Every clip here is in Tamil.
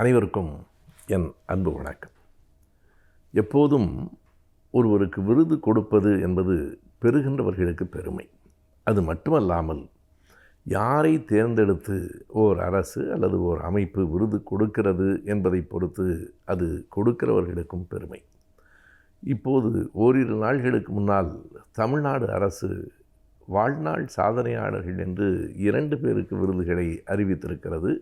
அனைவருக்கும் என் அன்பு வணக்கம். எப்போதும் ஒருவருக்கு விருது கொடுப்பது என்பது பெறுகின்றவர்களுக்கு பெருமை. அது மட்டுமல்லாமல் யாரை தேர்ந்தெடுத்து ஓர் அரசு அல்லது ஓர் அமைப்பு விருது கொடுக்கிறது என்பதை பொறுத்து அது கொடுக்கிறவர்களுக்கும் பெருமை. இப்போது ஓரிரு நாள்களுக்கு முன்னால் தமிழ்நாடு அரசு வாழ்நாள் சாதனையாளர்கள் என்று இரண்டு பேருக்கு விருதுகளை அறிவித்திருக்கிறது.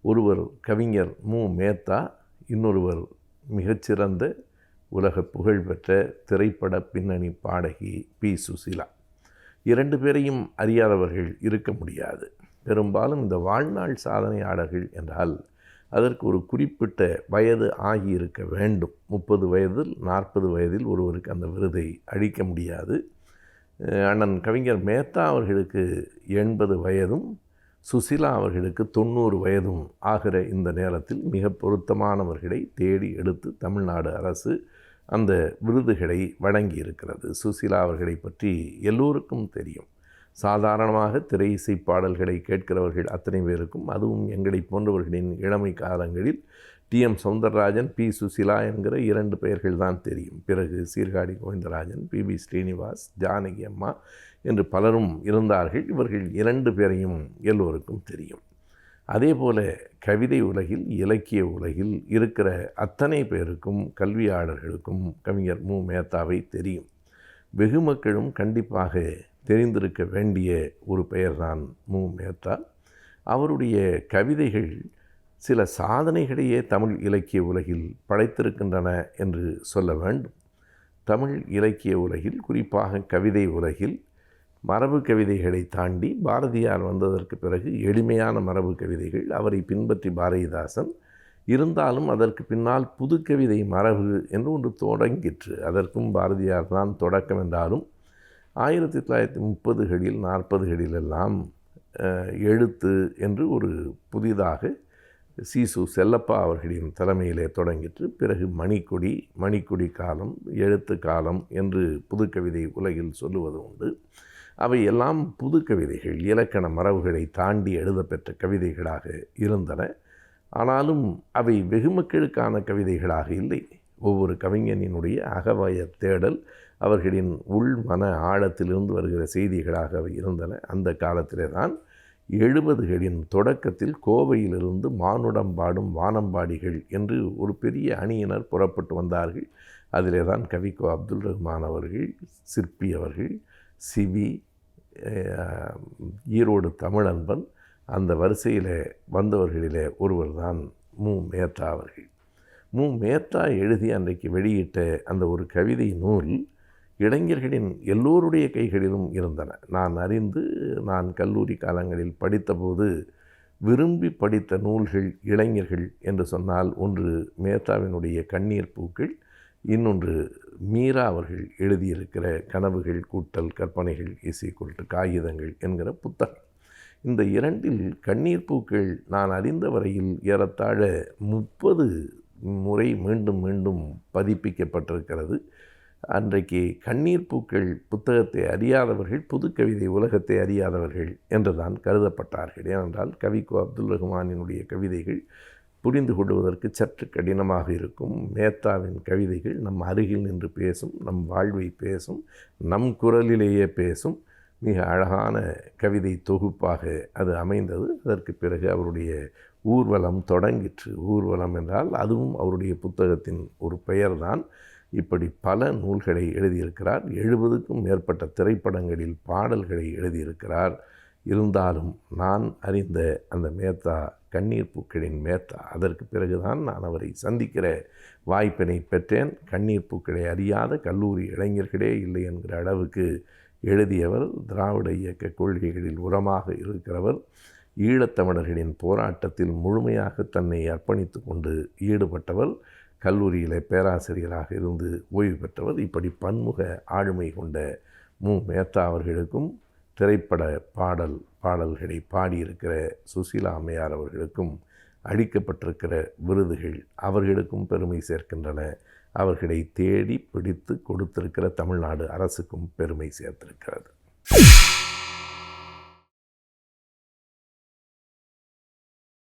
ஒருவர் கவிஞர் மு. மேத்தா இன்னொருவர் மிகச்சிறந்த உலக புகழ்பெற்ற திரைப்பட பின்னணி பாடகி பி. சுசிலா. இரண்டு பேரையும் அறியாதவர்கள் இருக்க முடியாது. பெரும்பாலும் இந்த வாழ்நாள் சாதனையாளர்கள் என்றால் அதற்கு ஒரு குறிப்பிட்ட வயது ஆகியிருக்க வேண்டும். முப்பது வயதில் நாற்பது வயதில் ஒருவருக்கு அந்த விருதை அளிக்க முடியாது. அண்ணன் கவிஞர் மேத்தா அவர்களுக்கு எண்பது வயதும் சுசிலா அவர்களுக்கு தொண்ணூறு வயதும் ஆகிற இந்த நேரத்தில் மிக பொருத்தமானவர்களை தேடி எடுத்து தமிழ்நாடு அரசு அந்த விருதுகளை வழங்கி இருக்கிறது சுசிலா அவர்களை பற்றி எல்லோருக்கும் தெரியும். சாதாரணமாக திரை இசை பாடல்களை கேட்கிறவர்கள் அத்தனை பேருக்கும் அதுவும் எங்களை போன்றவர்களின் இளமை காலங்களில் T M Soundararajan P Susheela என்கிற இரண்டு பெயர்கள் தான் தெரியும். பிறகு சீர்காழி கோவிந்தராஜன் பி பி ஸ்ரீனிவாஸ் ஜானகி அம்மா என்று பலரும் இருந்தார்கள். இவர்கள் இரண்டு பேரையும் எல்லோருக்கும் தெரியும். அதே போல கவிதை உலகில் இலக்கிய உலகில் இருக்கிற அத்தனை பேருக்கும் கல்வியாளர்களுக்கும் கவிஞர் மு. மேத்தாவை தெரியும். வெகு மக்களும் கண்டிப்பாக தெரிந்திருக்க வேண்டிய ஒரு பெயர்தான் மு. மேத்தா. அவருடைய கவிதைகள் சில சாதனைகளையே தமிழ் இலக்கிய உலகில் படைத்திருக்கின்றன என்று சொல்ல வேண்டும். தமிழ் இலக்கிய உலகில் குறிப்பாக கவிதை உலகில் மரபு கவிதைகளை தாண்டி பாரதியார் வந்ததற்கு பிறகு எளிமையான மரபு கவிதைகள் அவரை பின்பற்றி பாரதிதாசன் இருந்தாலும் அதற்கு பின்னால் புது கவிதை மரபு என்று ஒன்று தொடங்கிற்று. அதற்கும் பாரதியார் தான் தொடக்கம் என்றாலும் ஆயிரத்தி தொள்ளாயிரத்தி முப்பதுகளில் நாற்பதுகளிலெல்லாம் எழுத்து என்று ஒரு புதிதாக சீசு செல்லப்பா அவர்களின் தலைமையிலே தொடங்கிற்று. பிறகு மணிக்கொடி மணிக்கொடி காலம் எழுத்து காலம் என்று புதுக்கவிதை உலகில் சொல்லுவது உண்டு. அவை எல்லாம் புது கவிதைகள் இலக்கண மரபுகளை தாண்டி எழுதப்பெற்ற கவிதைகளாக இருந்தன. ஆனாலும் அவை வெகுமக்களுக்கான கவிதைகளாக இல்லை. ஒவ்வொரு கவிஞனினுடைய அகவய தேடல் அவர்களின் உள் மன ஆழத்திலிருந்து வருகிற செய்திகளாக அவை இருந்தன. அந்த காலத்திலே தான் எழுபதுகளின் தொடக்கத்தில் கோவையிலிருந்து மானுடம் பாடும் வானம்பாடிகள் என்று ஒரு பெரிய அணியினர் புறப்பட்டு வந்தார்கள். அதிலே தான் கவிக்கோ அப்துல் ரஹ்மான் அவர்கள் சிற்பி அவர்கள் சிவி ஈரோடு தமிழன்பன் அந்த வரிசையில் வந்தவர்களிலே ஒருவர் தான் மு. மேத்தா அவர்கள். மு. மேத்தா எழுதி அன்றைக்கு வெளியிட்ட அந்த ஒரு கவிதை நூல் இளைஞர்களின் எல்லோருடைய கைகளிலும் இருந்தன. நான் அறிந்து நான் கல்லூரி காலங்களில் படித்தபோது விரும்பி படித்த நூல்கள் இளைஞர்கள் என்று சொன்னால் ஒன்று மேத்தாவினுடைய கண்ணீர் பூக்கள் இன்னொன்று மீரா அவர்கள் எழுதியிருக்கிற கனவுகள் கூட்டல் கற்பனைகள் இசை கொள்ட்டு காகிதங்கள் என்கிற புத்தகம். இந்த இரண்டில் கண்ணீர் பூக்கள் நான் அறிந்த வரையில் ஏறத்தாழ முப்பது முறை மீண்டும் மீண்டும் பதிப்பிக்கப்பட்டிருக்கிறது. அன்றைக்கு கண்ணீர் பூக்கள் புத்தகத்தை அறியாதவர்கள் புது கவிதை உலகத்தை அறியாதவர்கள் என்றுதான் கருதப்பட்டார்கள். ஏனென்றால் கவிக்கோ அப்துல் ரஹ்மானினுடைய கவிதைகள் புரிந்து கொள்வதற்கு சற்று கடினமாக இருக்கும். மேத்தாவின் கவிதைகள் நம் அருகில் நின்று பேசும் நம் வாழ்வை பேசும் நம் குரலிலேயே பேசும் மிக அழகான கவிதை தொகுப்பாக அது அமைந்தது. அதற்கு பிறகு அவருடைய ஊர்வலம் தொடங்கிற்று. ஊர்வலம் என்றால் அதுவும் அவருடைய புத்தகத்தின் ஒரு பெயர்தான். இப்படி பல நூல்களை எழுதியிருக்கிறார். எழுபதுக்கும் மேற்பட்ட திரைப்படங்களில் பாடல்களை எழுதியிருக்கிறார். இருந்தாலும் நான் அறிந்த அந்த மேத்தா கண்ணீர் பூக்களின் மேத்தா அதற்கு பிறகுதான் நான் அவரை சந்திக்கிற வாய்ப்பினை பெற்றேன். கண்ணீர் பூக்களை அறியாத கல்லூரி இளைஞர்களே இல்லை என்கிற அளவுக்கு எழுதியவர் திராவிட இயக்க கொள்கைகளில் உரமாக இருக்கிறவர் ஈழத்தமிழர்களின் போராட்டத்தில் முழுமையாக தன்னை அர்ப்பணித்து கொண்டு ஈடுபட்டவர் கல்லூரியில் பேராசிரியராக இருந்து ஓய்வு பெற்றவர் இப்படி பன்முக ஆளுமை கொண்ட மு. மேத்தா அவர்களுக்கும் திரைப்பட பாடல் பாடல்களை பாடியிருக்கிற சுசீலா அம்மையார் அவர்களுக்கும் அளிக்கப்பட்டிருக்கிற விருதுகள் அவர்களுக்கும் பெருமை சேர்க்கின்றன. அவர்களை தேடி பிடித்து கொடுத்திருக்கிற தமிழ்நாடு அரசுக்கும் பெருமை சேர்த்திருக்கிறது.